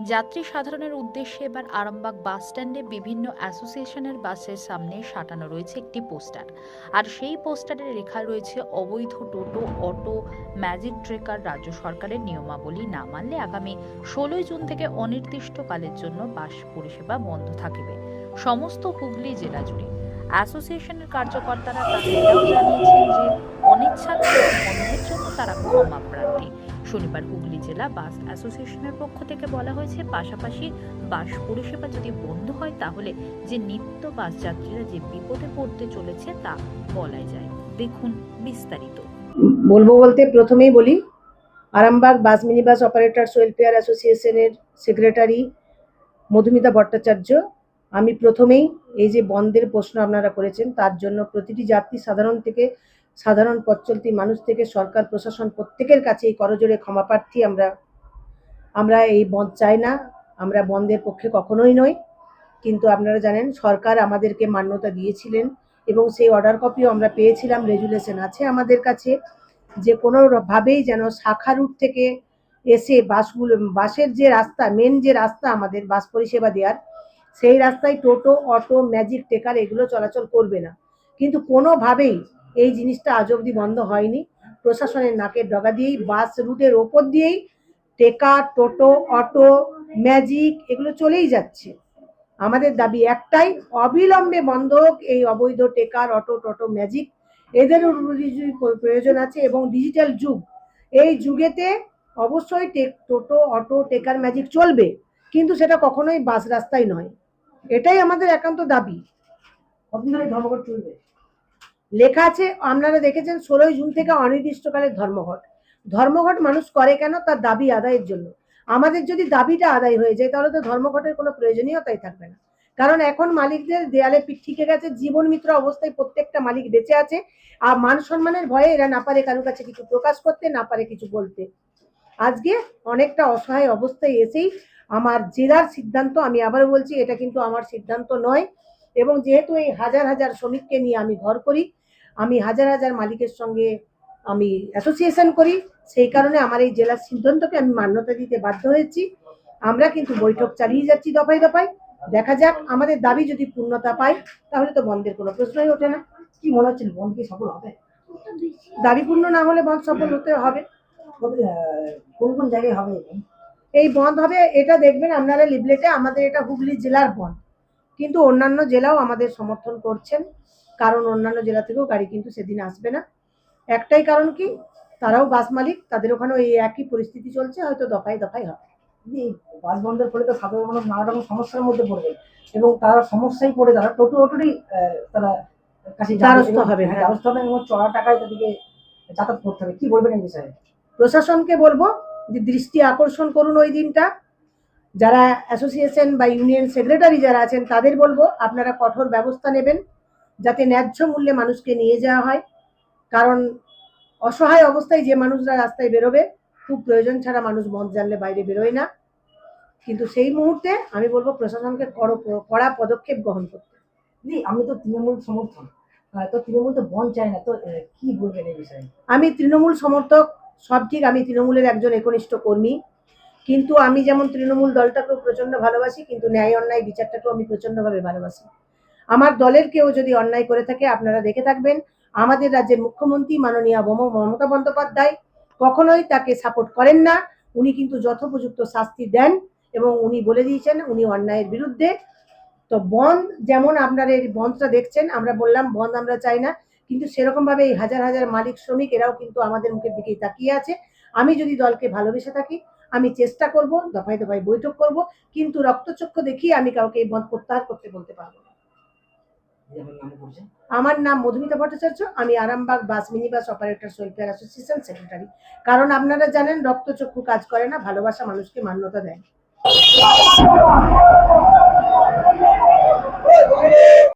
যাত্রী সাধারণের উদ্দেশ্যে এবার আরামবাগ বাস স্ট্যান্ডে বিভিন্ন অ্যাসোসিয়েশনের বাসের সামনে সাঁটানো রয়েছে একটি পোস্টার। আর সেই পোস্টারে লেখা রয়েছে, অবৈধ টোটো, অটো, ম্যাজিক ট্রেকার রাজ্য সরকারের নিয়মাবলী না মানলে আগামী ষোলোই জুন থেকে অনির্দিষ্টকালের জন্য বাস পরিষেবা বন্ধ থাকিবে। সমস্ত হুগলি জেলা জুড়ে অ্যাসোসিয়েশনের কার্যকর্তারা এটাও জানিয়েছেন যে অনিচ্ছাকৃত বন্ধের জন্য তারা ক্ষমা শনিবার হুগলি জেলা বাস অ্যাসোসিয়েশনের পক্ষ থেকে বলা হয়েছে, পাশাপাশি বাস পরিষেবা যদি বন্ধ হয়, তাহলে যে নিত্য বাস যাত্রীরা যে বিপদে পড়তে চলেছে, তা বলাই যায়। দেখুন বিস্তারিত। বলব বলতে প্রথমেই বলি, Arambagh bus mini bus operators welfare অ্যাসোসিয়েশনের সেক্রেটারি মধুমিতা ভট্টাচার্য, আমি প্রথমেই এই যে বন্ধের প্রশ্ন আপনারা করেছেন, তার জন্য প্রতিটি যাত্রী সাধারণ থেকে সাধারণ পথ চলতি মানুষ থেকে সরকার, প্রশাসন প্রত্যেকের কাছে এই করজোরে ক্ষমা প্রার্থী। আমরা আমরা এই বন্ধ চাই না। আমরা বন্ধের পক্ষে কখনোই নই। কিন্তু আপনারা জানেন, সরকার আমাদেরকে মান্যতা দিয়েছিলেন এবং সেই অর্ডার কপিও আমরা পেয়েছিলাম। রেজুলেশন আছে আমাদের কাছে। যে কোনোভাবেই যেন শাখা রুট থেকে এসে বাসগুলো, বাসের যে রাস্তা মেন যে রাস্তা আমাদের বাস পরিষেবা দেওয়ার, সেই রাস্তায় টোটো, অটো ম্যাজিক টেকার এগুলো চলাচল করবে না। কিন্তু কোনোভাবেই এই জিনিসটা আজ অবধি বন্ধ হয়নি। প্রশাসনের নাকের ডগা দিয়েই, বাস রুটের ওপর দিয়েই টেকার টোটো, অটো, ম্যাজিক, এগুলো চলেই যাচ্ছে। আমাদের দাবি একটাই, অবিলম্বে বন্ধ হোক এই অবৈধ টেকার অটো, টোটো, ম্যাজিক। এদেরও প্রয়োজন আছে এবং ডিজিটাল যুগ। এই যুগেতে অবশ্যই টেক টোটো, অটো, টেকার ম্যাজিক চলবে, কিন্তু সেটা কখনোই বাস রাস্তায় নয়। এটাই আমাদের একান্ত দাবি। ধর্মঘট চলবে। লেখা আছে, আপনারা দেখেছেন ষোলোই জুন থেকে অনির্দিষ্টকালের ধর্মঘট। ধর্মঘট মানুষ করে কেন? তার দাবি আদায়ের জন্য। আমাদের যদি দাবিটা আদায় হয়ে যায়, তাহলে তো ধর্মঘটের কোনো প্রয়োজনীয়তাই থাকবে না। কারণ এখন মালিকদের দেয়ালে পিঠ ঠিকে গেছে, জীবন মিত্র অবস্থায় প্রত্যেকটা মালিক বেঁচে আছে, আর মান সম্মানের ভয়ে এরা না পারে কারোর কাছে কিছু প্রকাশ করতে, না পারে কিছু বলতে। আজকে অনেকটা অসহায় অবস্থায় এসেই আমার জেলার সিদ্ধান্ত, আমি আবার বলছি, এটা কিন্তু আমার সিদ্ধান্ত নয়। এবং যেহেতু এই হাজার হাজার শ্রমিককে নিয়ে আমি ঘর করি আমি হাজার হাজার মালিকের সঙ্গে আমি অ্যাসোসিয়েশন করি। সেই কারণে আমার এই জেলার সিদ্ধান্তকে আমি মান্যতা দিতে বাধ্য হয়েছি। আমরা কিন্তু বৈঠক চালিয়ে যাচ্ছি দফায় দফায়। দেখা যাক আমাদের দাবি যদি পূর্ণতা পায় তাহলে তো বন্ধের কোনো প্রশ্নই ওঠে না। কি মনে হচ্ছে বন্ধ কি সফল হবে? দাবি পূর্ণ না হলে বন্ধ সফল হতে হবে। কোন কোন জায়গায় হবে এই বন্ধ? এই বন্ধ হবে এটা দেখবেন আপনারা লিবলেটে আমাদের এটা হুগলি জেলার বন্ধ। কিন্তু অন্যান্য জেলাও আমাদের সমর্থন করছেন। কারণ অন্যান্য জেলা থেকেও গাড়ি কিন্তু সেদিন আসবে না। একটাই কারণ কি? তারাও বাস মালিক তাদের ওখানেও এই একই পরিস্থিতি চলছে হয়তো দফায় দফায় হবে। বাস বন্ধের ফলে তো সাধারণ মানুষ নানা রকম সমস্যার মধ্যে পড়বে এবং তারা সমস্যায় পড়ে তারা টোটো অটোরই তারা কাছে দ্বারস্থ হবে, হ্যাঁ, হ্যাঁ। দ্বারস্থ হবে এবং চড়া টাকায় তাদেরকে যাতায়াত করতে হবে। কি বলবেন এই বিষয়ে? প্রশাসনকে বলব যে দৃষ্টি আকর্ষণ করুন ওই দিনটা। যারা অ্যাসোসিয়েশন বা ইউনিয়ন সেক্রেটারি যারা আছেন তাদের বলব আপনারা কঠোর ব্যবস্থা নেবেন। যাতে ন্যায্য মূল্যে মানুষকে নিয়ে যাওয়া হয়। কারণ অসহায় অবস্থায় যে মানুষরা রাস্তায় বেরোবে খুব প্রয়োজন ছাড়া মানুষ মদ জানলে বাইরে বেরোয় না। কিন্তু সেই মুহূর্তে আমি বলব প্রশাসনকে কড়া পদক্ষেপ গ্রহণ করতে। আমি তো তৃণমূল সমর্থন। তো তৃণমূল তো বন্ধ চায় না তো কি বলবেন এই বিষয়ে? আমি তৃণমূল সমর্থক সব ঠিক আমি তৃণমূলের একজন একনিষ্ঠ কর্মী। কিন্তু আমি যেমন তৃণমূল দলটাকেও প্রচণ্ড ভালোবাসি কিন্তু ন্যায় অন্যায় বিচারটাকেও আমি প্রচণ্ডভাবে ভালোবাসি। আমার দলের কেউ যদি অন্যায় করে থাকে, আপনারা দেখে থাকবেন। আমাদের রাজ্যের মুখ্যমন্ত্রী মাননীয় মম- মমতা বন্দ্যোপাধ্যায় কখনোই তাকে সাপোর্ট করেন না। উনি কিন্তু যথোপযুক্ত শাস্তি দেন এবং উনি বলে দিয়েছেন উনি অন্যায়ের বিরুদ্ধে। তো বন্ধ যেমন আপনারা এই বন্ধটা দেখছেন, আমরা বললাম বন্ধ আমরা চাই না, কিন্তু সেরকম ভাবে এই হাজার হাজার মালিক শ্রমিক এরাও কিন্তু আমাদের মুখের দিকেই তাকিয়ে আছে। আমি যদি দলকে ভালোবেসে থাকি, আমি চেষ্টা করব, দফায় দফায় বৈঠক করব, কিন্তু রক্তচক্ষু দেখিয়ে আমি কাউকে এই বন্ধ প্রত্যাহার করতে বলতে পারব না দিদি, আমার নাম করছে আমার নাম মধুমিতা ভট্টাচার্য, আমি Arambagh bus mini bus operator welfare association secretary. কারণ আপনারা জানেন, রক্তচক্ষু কাজ করে না, ভালোবাসা মানুষকে মান্যতা দেয়।